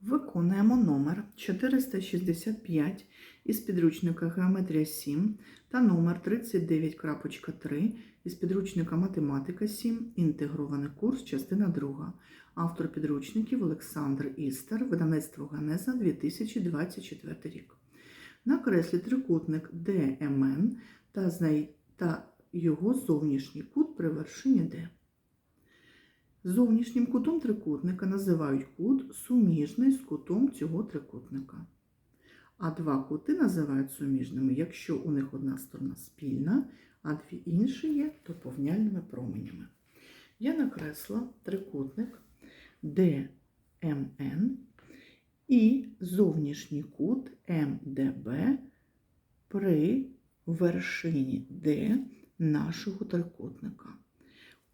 Виконуємо номер 465 із підручника Геометрія 7 та номер 39.3 із підручника Математика 7. Інтегрований курс, частина 2. Автор підручників Олександр Істер, видавництво Ганеза 2024 рік. Накреслі трикутник ДМН та, його зовнішній кут при вершині Д. Зовнішнім кутом трикутника називають кут суміжний з кутом цього трикутника. А два кути називають суміжними, якщо у них одна сторона спільна, а дві інші є доповняльними променями. Я накресла трикутник DMN і зовнішній кут МДБ при вершині D нашого трикутника.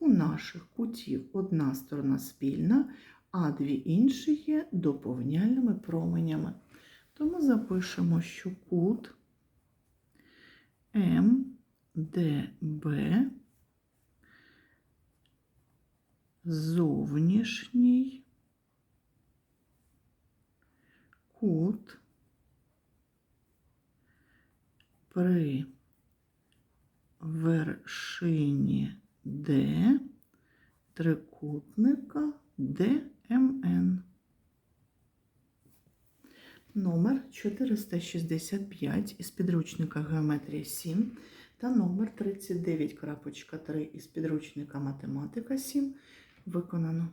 У наших кутів одна сторона спільна, а дві інші є доповняльними променями. Тому запишемо, що кут МДБ зовнішній кут при вершині Д трикутника ДМН. Номер 465 із підручника Геометрія 7 та номер 39.3 із підручника Математика 7 виконано.